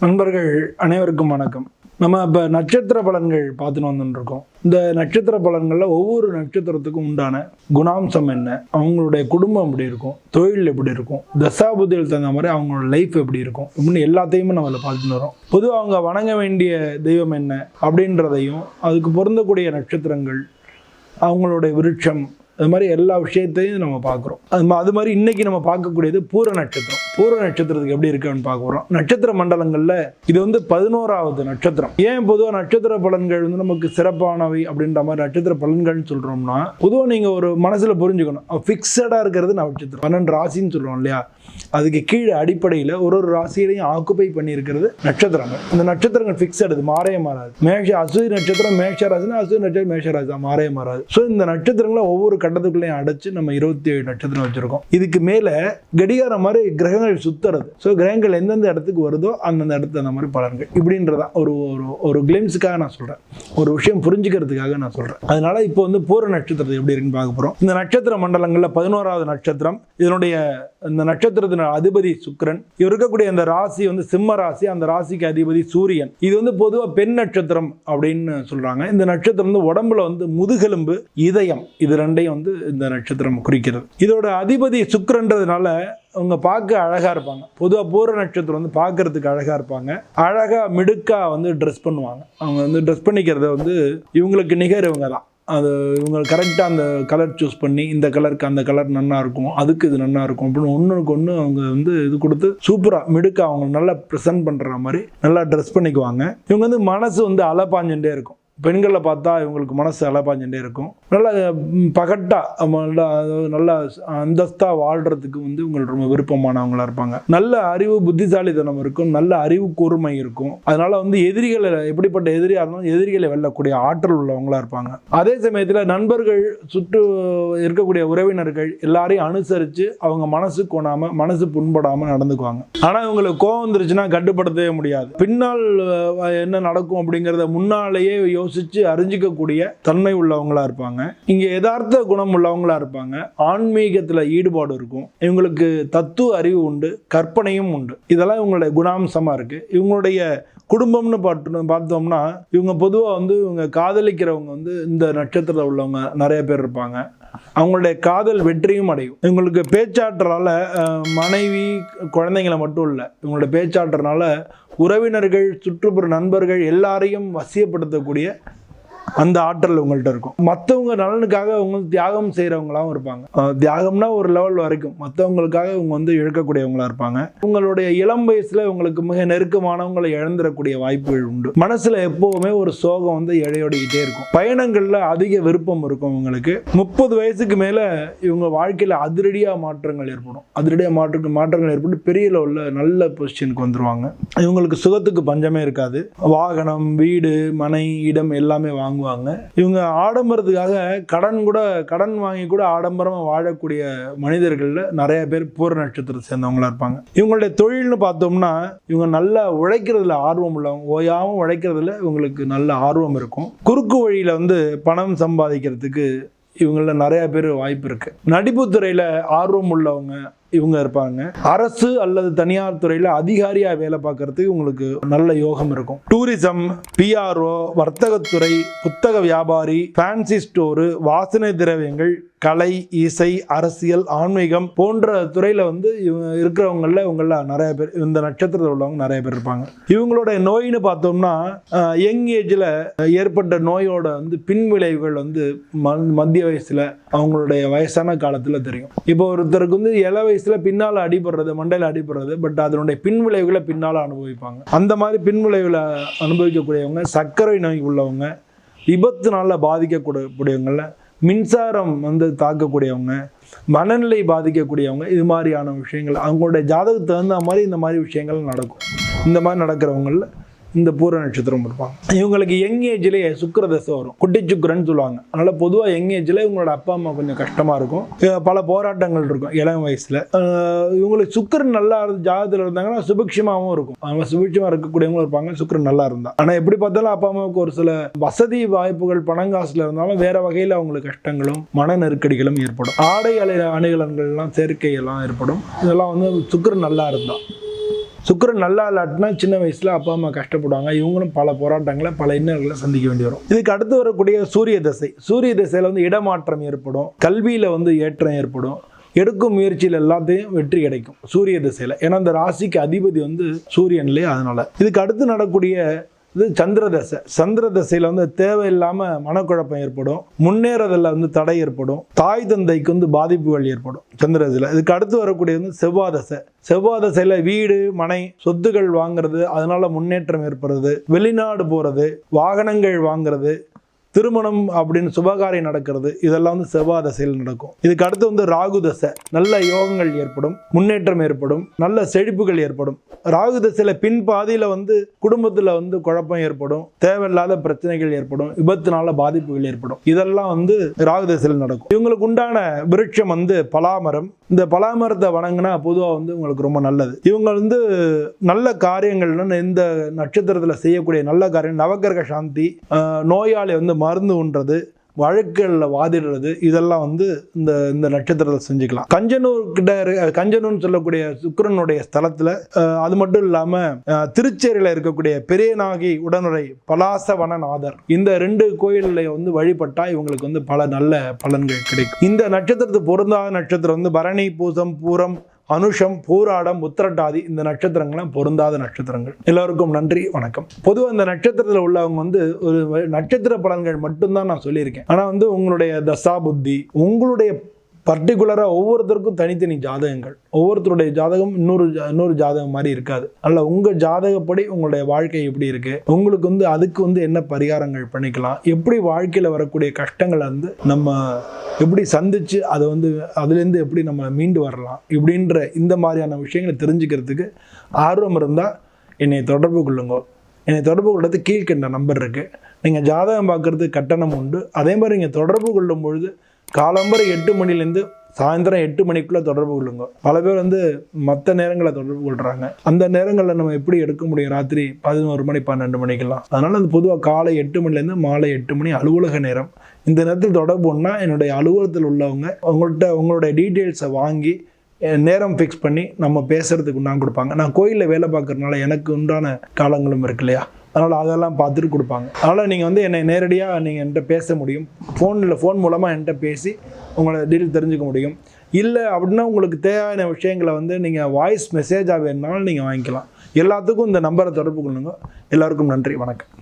நண்பர்கள் அனைவருக்கும் வணக்கம். நம்ம இப்போ நட்சத்திர பலன்கள் பார்த்துன்னு வந்துருக்கோம் இந்த நட்சத்திர பலன்களில் ஒவ்வொரு நட்சத்திரத்துக்கும் உண்டான குணாம்சம் என்ன? அவங்களுடைய குடும்பம் எப்படி இருக்கும்? தொழில் எப்படி இருக்கும்? தசாபுதியில் தகுந்த மாதிரி அவங்களோட லைஃப் எப்படி இருக்கும்? இப்படின்னு எல்லாத்தையுமே நம்ம அதில் பார்த்துட்டு வரோம் பொதுவாக அவங்க வணங்க வேண்டிய தெய்வம் என்ன? அப்படின்றதையும் அதுக்கு பொருந்தக்கூடிய நட்சத்திரங்கள் அவங்களுடைய விருட்சம் அது மாதிரி எல்லா விஷயத்தையும் நம்ம பார்க்குறோம். அது மா- அது மாதிரி இன்னைக்கு நம்ம பார்க்கக்கூடியது பூர நட்சத்திரம். பூர நட்சத்திரத்துக்கு எப்படி இருக்குன்னு பார்க்க நட்சத்திர மண்டலங்களில் இது வந்து பதினோராவது நட்சத்திரம். ஏன் பொதுவாக நட்சத்திர பலன்கள் வந்து நமக்கு சிறப்பானவை அப்படின்ற மாதிரி நட்சத்திர பலன்கள்னு சொல்கிறோம்னா பொதுவாக நீங்கள் ஒரு மனசில் புரிஞ்சுக்கணும். ஃபிக்ஸடாக இருக்கிறது நட்சத்திரம். பன்னெண்டு ராசின்னு சொல்கிறோம் இல்லையா? அதுக்கு கீழே அடிப்படையில் ஒரு ஒரு ராசியிலையும் ஆக்குப்பை பண்ணியிருக்கிறது நட்சத்திரங்கள். அந்த நட்சத்திரங்கள் ஃபிக்ஸட் இது மாறவே மாறாது. மேஷ அசூரி நட்சத்திரம் மேஷ ராசினா அசுரி நட்சத்திரம் மேஷ ராசி தான் மாறவே மாறாது. ஸோ இந்த நட்சத்திரங்களை ஒவ்வொரு கட்டத்துக்குள்ளேயும் அடைச்சு நம்ம இருபத்தி ஏழு நட்சத்திரம் வச்சுருக்கோம். இதுக்கு மேலே கடிகாரம் மாதிரி கிரகங்கள் சுத்துறது. ஸோ கிரகங்கள் எந்தெந்த இடத்துக்கு வருதோ அந்தந்த இடத்துல அந்த மாதிரி பலன்கள். இப்படின்றதான் ஒரு ஒரு ஒரு கிளிம்ஸுக்காக நான் சொல்கிறேன் ஒரு விஷயம் புரிஞ்சுக்கிறதுக்காக நான் சொல்கிறேன் அதனால இப்போ வந்து பூர நட்சத்திரத்தை எப்படி இருக்குன்னு பார்க்க போகிறோம் இந்த நட்சத்திர மண்டலங்களில் பதினோராவது நட்சத்திரம். இதனுடைய இந்த நட்சத்திரத்தின அதிபதி சுக்கரன். இவர் இருக்கக்கூடிய அந்த ராசி வந்து சிம்ம ராசி அந்த ராசிக்கு அதிபதி சூரியன். இது வந்து பொதுவாக பெண் நட்சத்திரம் அப்படின்னு சொல்றாங்க. இந்த நட்சத்திரம் வந்து உடம்புல வந்து முதுகெலும்பு இதயம். இது ரெண்டையும் வந்து இந்த நட்சத்திரம் குறிக்கிறது. இதோட அதிபதி சுக்கரன்றதுனால அவங்க பார்க்க அழகா இருப்பாங்க. பொதுவாக பூர நட்சத்திரம் வந்து பார்க்கறதுக்கு அழகா இருப்பாங்க. அழகா மிடுக்கா வந்து ட்ரெஸ் பண்ணுவாங்க. அவங்க வந்து ட்ரெஸ் பண்ணிக்கிறத வந்து இவங்களுக்கு நிகர் இவங்க தான் அது இவங்க கரெக்டாக அந்த கலர் சூஸ் பண்ணி இந்த கலருக்கு அந்த கலர் நல்லா இருக்கும் அதுக்கு இது நல்லா இருக்கும் அப்படின்னு ஒன்றுக்கு ஒன்று அவங்க வந்து இது கொடுத்து சூப்பராக மிடுக்க அவங்க நல்லா ப்ரெசென்ட் பண்ணுற மாதிரி நல்லா ட்ரெஸ் பண்ணிக்குவாங்க. இவங்க வந்து மனசு வந்து அலப்பாஞ்சுட்டே இருக்கும். பெண்களை பார்த்தா இவங்களுக்கு மனசு அலப்பாஞ்சுட்டே இருக்கும். நல்லா பகட்டாக நல்லா அதாவது அந்தஸ்தாக வாழ்கிறதுக்கு வந்து இவங்களுக்கு ரொம்ப விருப்பமானவங்களா இருப்பாங்க. நல்ல அறிவு புத்திசாலித்தனம் இருக்கும். நல்ல அறிவு கூர்மை இருக்கும். அதனால் வந்து எதிரிகளை எப்படிப்பட்ட எதிரியாக இருந்தாலும் எதிரிகளை வெல்லக்கூடிய ஆற்றல் உள்ளவங்களா இருப்பாங்க. அதே சமயத்தில் நண்பர்கள் சுற்று இருக்கக்கூடிய உறவினர்கள் எல்லாரையும் அனுசரித்து அவங்க மனசு கொணாமல் மனசு புண்படாமல் நடந்துக்குவாங்க. ஆனால் இவங்களுக்கு கோவம் வந்துருச்சுன்னா கட்டுப்படுத்தவே முடியாது. பின்னால் என்ன நடக்கும் அப்படிங்கிறத முன்னாலேயே யோசித்து அறிஞ்சிக்கக்கூடிய தன்மை உள்ளவங்களா இருப்பாங்க. இங்கே யதார்த்த குணம் உள்ளவங்களா இருப்பாங்க. ஆன்மீகத்தில் ஈடுபாடு இருக்கும். இவங்களுக்கு தத்துவ அறிவு உண்டு கற்பனையும் உண்டு. இதெல்லாம் இவங்களுடைய குணாம்சமாக இருக்குது இவங்களுடைய குடும்பம்னு பார்த்து பார்த்தோம்னா இவங்க பொதுவாக வந்து இவங்க காதலிக்கிறவங்க வந்து இந்த நட்சத்திரத்தில் உள்ளவங்க நிறைய பேர் இருப்பாங்க. அவங்களுடைய காதல் வெற்றியும் அடையும். இவங்களுக்கு பேச்சாற்றலால் மனைவி குழந்தைங்களை மட்டும் இல்லை. இவங்களோட பேச்சாற்றனால உறவினர்கள் சுற்றுப்புற நண்பர்கள் எல்லாரையும் வசியப்படுத்தக்கூடிய அந்த ஆற்றல் உங்கள்கிட்ட இருக்கும். மற்றவங்க நலனுக்காக அவங்க தியாகம் செய்கிறவங்களாவும் இருப்பாங்க. தியாகம்னா ஒரு லெவல் வரைக்கும். மற்றவங்களுக்காக இவங்க வந்து இழக்கக்கூடியவங்களா இருப்பாங்க. உங்களுடைய இளம் வயசில் உங்களுக்கு மிக நெருக்கமானவங்களை இழந்துடக்கூடிய வாய்ப்புகள் உண்டு. மனசில் எப்போவுமே ஒரு சோகம் வந்து இழையோடிக்கிட்டே இருக்கும். பயணங்களில் அதிக விருப்பம் இருக்கும் இவங்களுக்கு முப்பது வயசுக்கு மேலே இவங்க வாழ்க்கையில் அதிரடியாக மாற்றங்கள் ஏற்படும். அதிரடியாக மாற்று மாற்றங்கள் ஏற்பட்டு பெரிய லெவலில் நல்ல பொசிஷனுக்கு வந்துடுவாங்க இவங்களுக்கு சுகத்துக்கு பஞ்சமே இருக்காது. வாகனம் வீடு மனை இடம் எல்லாமே வாங்குவாங்க. இவங்க ஆடம்பரத்துக்காக கடன் கூட கடன் வாங்கி கூட ஆடம்பரமாக வாழக்கூடிய மனிதர்களில் நிறைய பேர் பூர நட்சத்திரத்தை சேர்ந்தவங்களா இருப்பாங்க. இவங்களுடைய தொழில்னு பார்த்தோம்னா இவங்க நல்லா உழைக்கிறதுல ஆர்வம் உள்ளவங்க ஓயாமல் உழைக்கிறதுல இவங்களுக்கு நல்ல ஆர்வம் இருக்கும். குறுக்கு வழியில் வந்து பணம் சம்பாதிக்கிறதுக்கு இவங்கள நிறைய பேர் வாய்ப்பு இருக்குது நடிப்புத்துறையில் ஆர்வம் உள்ளவங்க இவங்க இருப்பாங்க. அரசு அல்லது தனியார் துறையில் அதிகாரியாக வேலை பார்க்கறதுக்கு உங்களுக்கு நல்ல யோகம் இருக்கும். டூரிசம் பிஆர்ஓ வர்த்தகத்துறை புத்தக வியாபாரி ஃபேன்சி ஸ்டோரு வாசனை திரவியங்கள் கலை இசை அரசியல் ஆன்மீகம் போன்ற துறையில் வந்து இவங்க இருக்கிறவங்கள இவங்கள நிறைய பேர் இந்த நட்சத்திரத்தில் உள்ளவங்க நிறைய பேர் இருப்பாங்க. இவங்களோட நோயின்னு பார்த்தோம்னா யங் ஏஜில் ஏற்பட்ட நோயோட வந்து பின்விளைவுகள் வந்து மத்திய வயசில் அவங்களுடைய வயசான காலத்தில் தெரியும். இப்போ ஒருத்தருக்கு வந்து இள வயசில் பின்னால் அடிபடுறது மண்டையில் அடிபடுறது பட் அதனுடைய பின்விளைவுகளை பின்னால் அனுபவிப்பாங்க. அந்த மாதிரி பின்விளைவுகளை அனுபவிக்கக்கூடியவங்க சர்க்கரை நோய் உள்ளவங்க விபத்து நாளில் பாதிக்கக்கூடியவங்கள மின்சாரம் வந்து தாக்கக்கூடியவங்க மனநிலை பாதிக்கக்கூடியவங்க இது மாதிரியான விஷயங்கள் அவங்களுடைய ஜாதகத்துக்கு தகுந்த மாதிரி இந்த மாதிரி விஷயங்கள் நடக்கும். இந்த மாதிரி நடக்கிறவங்களில் இந்த பூர நட்சத்திரம் இருப்பாங்க இவங்களுக்கு யங் ஏஜ்லேயே சுக்கிரதசை வரும். குட்டி சுக்கரன்னு சொல்லுவாங்க. அதனால பொதுவாக யங் ஏஜில் இவங்களோட அப்பா அம்மா கொஞ்சம் கஷ்டமாக இருக்கும். பல போராட்டங்கள் இருக்கும் இளம் வயசில். இவங்களுக்கு சுக்கரன் நல்லா இருந்து ஜாதகத்தில் இருந்தாங்கன்னா சுபிக்ஷமாகவும் இருக்கும். அவங்க சுபிக்ஷமாக இருக்கக்கூடியவங்களும் இருப்பாங்க சுக்கரன் நல்லா இருந்தா. ஆனால் எப்படி பார்த்தாலும் அப்பா அம்மாவுக்கு ஒரு சில வசதி வாய்ப்புகள் பணங்காசுல இருந்தாலும் வேற வகையில் அவங்களுக்கு கஷ்டங்களும் மன நெருக்கடிகளும் ஏற்படும். ஆடை அலை அணிகலன்கள்லாம் சேர்க்கையெல்லாம் ஏற்படும். இதெல்லாம் வந்து சுக்கரன் நல்லா இருந்தா. சுக்கரன் நல்லா இல்லாட்டினா சின்ன வயசில் அப்பா அம்மா கஷ்டப்படுவாங்க. இவங்களும் பல போராட்டங்களை பல இன்னல்களை சந்திக்க வேண்டி வரும். இதுக்கு அடுத்து வரக்கூடிய சூரிய தசை. சூரிய தசையில் வந்து இடமாற்றம் ஏற்படும். கல்வியில் வந்து ஏற்றம் ஏற்படும். எடுக்கும் முயற்சியில் எல்லாத்தையும் வெற்றி கிடைக்கும் சூரிய திசையில். ஏன்னா அந்த ராசிக்கு அதிபதி வந்து சூரியன்லேயே அதனால. இதுக்கு அடுத்து நடக்கூடிய இது சந்திர தசை சந்திர தசையில் வந்து தேவையில்லாமல் மனக்குழப்பம் ஏற்படும். முன்னேறதில் வந்து தடை ஏற்படும். தாய் தந்தைக்கு வந்து பாதிப்புகள் ஏற்படும் சந்திர தசையில் இதுக்கு அடுத்து வரக்கூடிய வந்து செவ்வாய் தசை செவ்வாய் தசையில் வீடு மனை சொத்துக்கள் வாங்குறது அதனால முன்னேற்றம் ஏற்படுறது. வெளிநாடு போகிறது வாகனங்கள் வாங்குறது திருமணம் அப்படின்னு சுபகாரியம் நடக்கிறது இதெல்லாம் வந்து செவ்வாய் தசையில் நடக்கும். இதுக்கு அடுத்து வந்து ராகு தசை. நல்ல யோகங்கள் ஏற்படும் முன்னேற்றம் ஏற்படும் நல்ல செழிப்புகள் ஏற்படும். ராகு தசையில் பின் பாதியில் வந்து குடும்பத்தில் வந்து குழப்பம் ஏற்படும் தேவையில்லாத பிரச்சனைகள் ஏற்படும் விபத்துனால பாதிப்புகள் ஏற்படும். இதெல்லாம் வந்து ராகு தசையில் நடக்கும். இவங்களுக்கு உண்டான விருட்சம் வந்து பலாமரம். இந்த பலாமரத்தை வணங்கினா பொதுவாக வந்து உங்களுக்கு ரொம்ப நல்லது. இவங்க வந்து நல்ல காரியங்கள்னு இந்த நட்சத்திரத்தில் செய்யக்கூடிய நல்ல காரியம் நவக்கிரக சாந்தி நோயாளி வந்து மருந்து உண்றது வழக்குகளில் வாதிடுறது இதெல்லாம் வந்து இந்த இந்த நட்சத்திரத்தை செஞ்சுக்கலாம். கஞ்சனூர் கிட்ட கஞ்சனூர்னு சொல்லக்கூடிய சுக்கரனுடைய ஸ்தலத்தில் அது மட்டும் இல்லாமல் திருச்சேரியில் இருக்கக்கூடிய பெரியநாகி உடனுரை பலாசவனநாதர். இந்த ரெண்டு கோயிலில் வந்து வழிபட்டால் இவங்களுக்கு வந்து பல நல்ல பலன்கள் கிடைக்கும். இந்த நட்சத்திரத்துக்கு பொருந்தாத நட்சத்திரம் வந்து பரணி பூசம் பூரம் அனுஷம் பூராடம் உத்திரட்டாதி இந்த நட்சத்திரங்கள்லாம் பொருந்தாத நட்சத்திரங்கள். எல்லோருக்கும் நன்றி வணக்கம். பொதுவாக இந்த நட்சத்திரத்தில் உள்ளவங்க வந்து ஒரு நட்சத்திர பலன்கள் மட்டும்தான் நான் சொல்லியிருக்கேன். ஆனால் வந்து உங்களுடைய தசா புத்தி உங்களுடைய பர்டிகுலராக ஒவ்வொருத்தருக்கும் தனித்தனி ஜாதகங்கள். ஒவ்வொருத்தருடைய ஜாதகம் இன்னொரு ஜா- இன்னொரு ஜாதகம் மாதிரி இருக்காது. அல்ல உங்கள் ஜாதகப்படி உங்களுடைய வாழ்க்கை எப்படி இருக்குது உங்களுக்கு வந்து அதுக்கு வந்து என்ன பரிகாரங்கள் பண்ணிக்கலாம்? எப்படி வாழ்க்கையில் வரக்கூடிய கஷ்டங்களை வந்து நம்ம எப்படி சந்திச்சு அதை வந்து அதுலேருந்து எப்படி நம்ம மீண்டு வரலாம் இப்படின்ற இந்த மாதிரியான விஷயங்களை தெரிஞ்சுக்கிறதுக்கு ஆர்வம் இருந்தால் என்னை தொடர்பு கொள்ளுங்க. என்னை தொடர்பு கொள்வது கீழ்கண்ட நம்பர் இருக்குது நீங்கள் ஜாதகம் பார்க்குறது கட்டணம் உண்டு. அதே மாதிரி நீங்கள் தொடர்பு கொள்ளும் பொழுது காலம்பரை எட்டு மணிலேருந்து சாயந்தரம் எட்டு மணிக்குள்ளே தொடர்பு கொள்ளுங்க. பல பேர் வந்து மற்ற நேரங்களை தொடர்பு கொள்கிறாங்க அந்த நேரங்களில் நம்ம எப்படி எடுக்க முடியும்? ராத்திரி பதினோரு மணி பன்னெண்டு மணிக்கெல்லாம். அதனால் அது பொதுவாக காலை எட்டு மணிலேருந்து மாலை எட்டு மணி அலுவலக நேரம் இந்த நேரத்தில் தொடர்புன்னா என்னுடைய அலுவலகத்தில் உள்ளவங்க உங்கள்கிட்ட உங்களுடைய டீட்டெயில்ஸை வாங்கி நேரம் ஃபிக்ஸ் பண்ணி நம்ம பேசுகிறதுக்கு நான் கொடுப்பாங்க. நான் கோயிலில் வேலை பார்க்கறதுனால எனக்கு உண்டான காலங்களும் இருக்கு இல்லையா? அதனால் அதெல்லாம் பார்த்துட்டு கொடுப்பாங்க. அதனால் நீங்கள் வந்து என்னை நேரடியாக நீங்கள் என்கிட்ட பேச முடியும். ஃபோனில் ஃபோன் மூலமாக என்கிட்ட பேசி உங்களை டீட்டெயில் தெரிஞ்சுக்க முடியும். இல்லை அப்படின்னா உங்களுக்கு தேவையான விஷயங்களை வந்து நீங்கள் வாய்ஸ் மெசேஜாக வேணுனாலும் நீங்கள் வாங்கிக்கலாம். எல்லாத்துக்கும் இந்த நம்பரை தொடர்பு கொள்ளுங்க. எல்லாருக்கும் நன்றி. வணக்கம்.